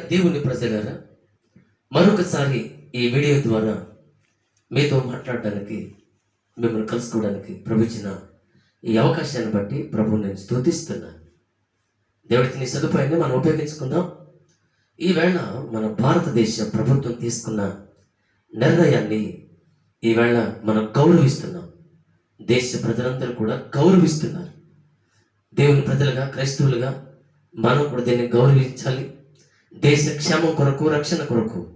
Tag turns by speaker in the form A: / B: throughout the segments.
A: దేవుని ప్రజలారా మరొకసారి ఈ వీడియో ద్వారా మీతో మాట్లాడడానికి మిమ్మల్ని కలుసుకోవడానికి ప్రభుత్వ ఈ అవకాశాన్ని బట్టి ప్రభువు నేను స్థుతిస్తున్నా దేవుడికి నీ సదుపాయాన్ని మనం ఉపయోగించుకుందాం. ఈవేళ మన భారతదేశ ప్రభుత్వం తీసుకున్న నిర్ణయాన్ని ఈవేళ మనం గౌరవిస్తున్నాం. దేశ ప్రజలందరూ కూడా గౌరవిస్తున్నారు. దేవుని ప్రజలుగా క్రైస్తవులుగా మనం కూడా దీన్ని గౌరవించాలి. దేశ క్షేమం కొరకు రక్షణ కొరకు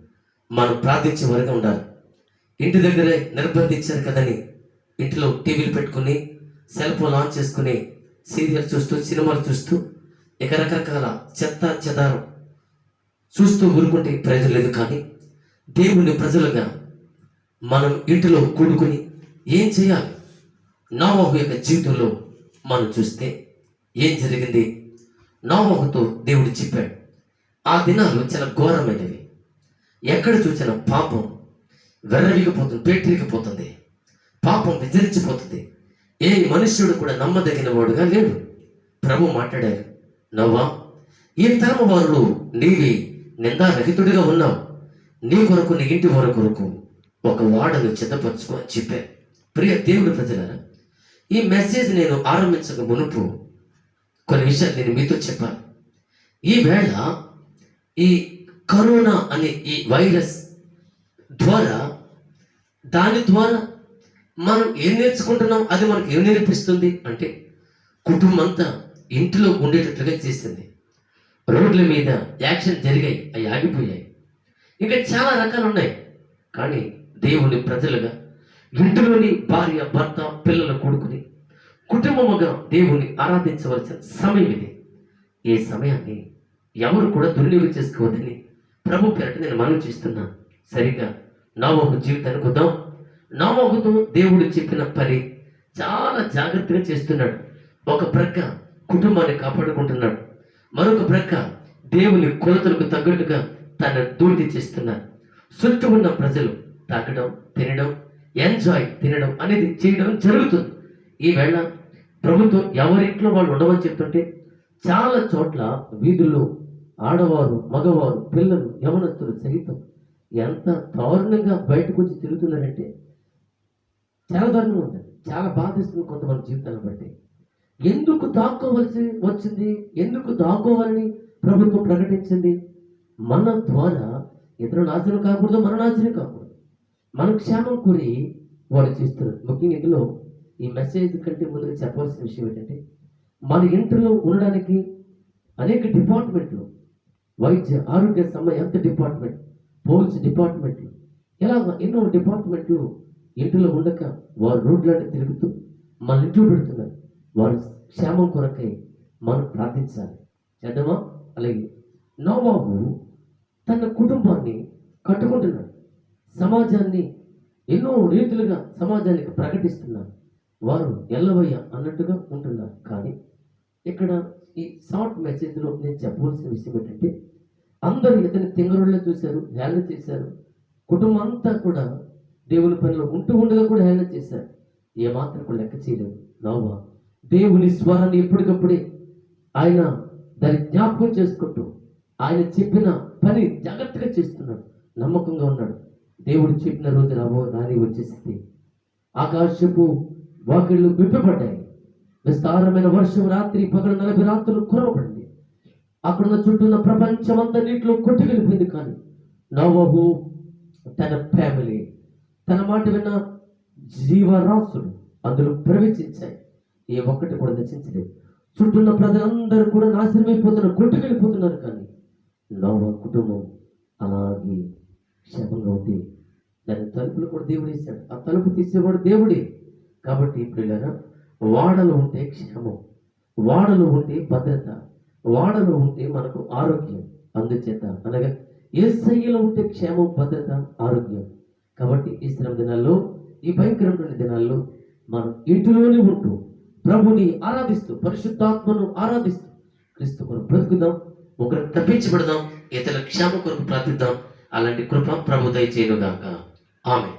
A: మనం ప్రార్థించే వరకు ఉండాలి. ఇంటి దగ్గరే నిర్బంధించారు కదని ఇంటిలో టీవీలు పెట్టుకుని సెల్ ఫోన్ ఆన్ చేసుకుని సీరియల్ చూస్తూ సినిమాలు చూస్తూ ఇక రకరకాల చెత్త చెదారం చూస్తూ ఊరుకుంటే ప్రయోజనం లేదు కానీ దేవుని ప్రజలుగా మనం ఇంటిలో కూడుకుని ఏం చేయాలి? నావహు యొక్క జీవితంలో మనం చూస్తే ఏం జరిగింది? నోవాహుతో దేవుడు చెప్పాడు. ఆ దినాలు చాలా ఘోరమైనవి. ఎక్కడ చూసిన పాపం వెర్రవిగిపోతుంది పేటరిగిపోతుంది పాపం విజరించిపోతుంది ఏ మనుష్యుడు కూడా నమ్మదగిన వాడుగా లేడు. ప్రభు మాట్లాడారు నవ్వా ఈ తరము వారు నీవి నిందారహితుడిగా ఉన్నావు. నీ కొరకు నీ ఇంటి వారి కొరకు ఒక వాడను చిత్తపరచుకో అని చెప్పారు. ప్రియ దేవుడి ప్రజలారా ఈ మెసేజ్ నేను ఆరంభించక మునుపు కొన్ని విషయాలు నేను మీతో చెప్పాను ఈ వేళ ఈ కరోనా అనే ఈ వైరస్ ద్వారా దాని ద్వారా మనం ఏం నేర్చుకుంటున్నాం? అది మనకు ఏం నేర్పిస్తుంది? అంటే కుటుంబం అంతా ఇంటిలో ఉండేటట్లుగా చేసింది. రోడ్ల మీద యాక్షన్ జరిగాయి అవి ఆగిపోయాయి. ఇంకా చాలా రకాలు ఉన్నాయి. కానీ దేవుని ప్రజలుగా ఇంటిలోని భార్య భర్త పిల్లలు కొడుకుని కుటుంబముగా దేవుని ఆరాధించవలసిన సమయం ఇది. ఈ సమయాన్ని ఎవరు కూడా దుర్వినియోగం చేసుకోవద్దని ప్రభు పేరట నేను మనం చేస్తున్నాను సరిగ్గా నవోహు జీవితానికి వద్దాం. నవోహుతో దేవుడు చెప్పిన పని చాలా జాగ్రత్తగా చేస్తున్నాడు. ఒక ప్రక్క కుటుంబాన్ని కాపాడుకుంటున్నాడు. మరొక ప్రక్క దేవుని కొలతలకు తగ్గట్టుగా తన డ్యూటీ చేస్తున్నాడు చుట్టూ ఉన్న ప్రజలు తాగడం తినడం ఎంజాయ్ తినడం అనేది చేయడం జరుగుతుంది. ఈవేళ ప్రభుత్వం ఎవరింట్లో వాళ్ళు ఉండవని చెప్తుంటే చాలా చోట్ల వీధుల్లో ఆడవారు మగవారు పిల్లలు యవనస్తులు సహితం ఎంత దారుణంగా బయటకు వచ్చి తిరుగుతున్నారంటే చాలా దారుణంగా ఉంటుంది. చాలా బాధిస్తుంది కొంతమంది జీవితాలను బట్టి. ఎందుకు దాక్కోవలసి వచ్చింది? ఎందుకు దాక్కోవాలని ప్రభుత్వం ప్రకటించింది? మన ద్వారా ఇతరుల నాశనం కాకూడదు మన నాశనం కాకూడదు. మన క్షేమం కోరి వాళ్ళు చేస్తున్నారు. ముఖ్యంగా ఇందులో ఈ మెసేజ్ కంటే ముందుగా చెప్పవలసిన విషయం ఏంటంటే మన ఇంటర్లో ఉండడానికి అనేక డిపార్ట్మెంట్లు వైద్య ఆరోగ్య సమయ హెల్త్ డిపార్ట్మెంట్? పోలీస్ డిపార్ట్మెంట్లు ఇలా ఎన్నో డిపార్ట్మెంట్లు ఇంటిలో ఉండక వారు రోడ్లంటే తిరుగుతూ మన ఇంట్లో పెడుతున్నారు. వారి క్షేమం కొరకై మనం ప్రార్థించాలి. చేద్దామా? అలాగే నోవాబు తన కుటుంబాన్ని కట్టుకుంటున్నాడు. సమాజాన్ని ఎన్నో రీతులుగా సమాజానికి ప్రకటిస్తున్నారు. వారు ఎల్లవయ్య అన్నట్టుగా ఉంటున్నారు. కానీ ఇక్కడ ఈ షార్ట్ మెసేజ్లో నేను చెప్పవలసిన విషయం ఏంటంటే అందరూ ఇతని తింగరుల్లో చూశారు హేళన చేశారు. కుటుంబం అంతా కూడా దేవుని పనిలో ఉంటూ ఉండగా కూడా హేళన చేశారు. ఏమాత్రం కూడా లెక్క చేయలేదు. నవ్వా. దేవుని స్వరాన్ని ఎప్పటికప్పుడే ఆయన దాన్ని జ్ఞాపకం చేసుకుంటూ ఆయన చెప్పిన పని జాగ్రత్తగా చేస్తున్నాడు. నమ్మకంగా ఉన్నాడు. దేవుడు చెప్పిన రోజు రాబో రాని వచ్చేసింది ఆకాశపు వాకిళ్ళు విప్పబడ్డాయి. విస్తారమైన వర్షం రాత్రి పగలు నలభై రాత్రులు కురవబడింది. అక్కడున్న చుట్టూ ఉన్న ప్రపంచం అంతా నీటిలో కొట్టుకెళ్ళిపోయింది కానీ నవహు తన ఫ్యామిలీ తన మాట విన్న జీవరాశులు అందులో ప్రవేశించాయి. ఏ ఒక్కటి కూడా నశించలేదు. చుట్టూ ఉన్న ప్రజలందరూ కూడా నాశనమైపోతున్నారు కొట్టుకెళ్ళిపోతున్నారు కానీ నవ కుటుంబం అలాగే క్షేమంగా ఉంది. దాని తలుపులు కూడా దేవుడు వేశాడు. ఆ తలుపు తీసేవాడు దేవుడే. కాబట్టి పిల్లరా వాడలు ఉంటే క్షేమం వాడలు ఉంటే భద్రత వాడలు ఉంటే మనకు ఆరోగ్యం అందుచేత. అనగా ఏ శైలిలో ఉంటే క్షేమం భద్రత ఆరోగ్యం. కాబట్టి ఈ శ్రమ దినాల్లో ఈ భయంకరమైన దినాల్లో మనం ఇంటిలోనే ఉంటూ ప్రభుని ఆరాధిస్తూ పరిశుద్ధాత్మను ఆరాధిస్తూ క్రీస్తు కొరకు బ్రతుకుదాం ఒకరు తప్పించబడదాం ఇతరుల క్షేమ కొరకు ప్రార్థిద్దాం. అలాంటి కృప ప్రభు దయచేయనుగాక ఆమె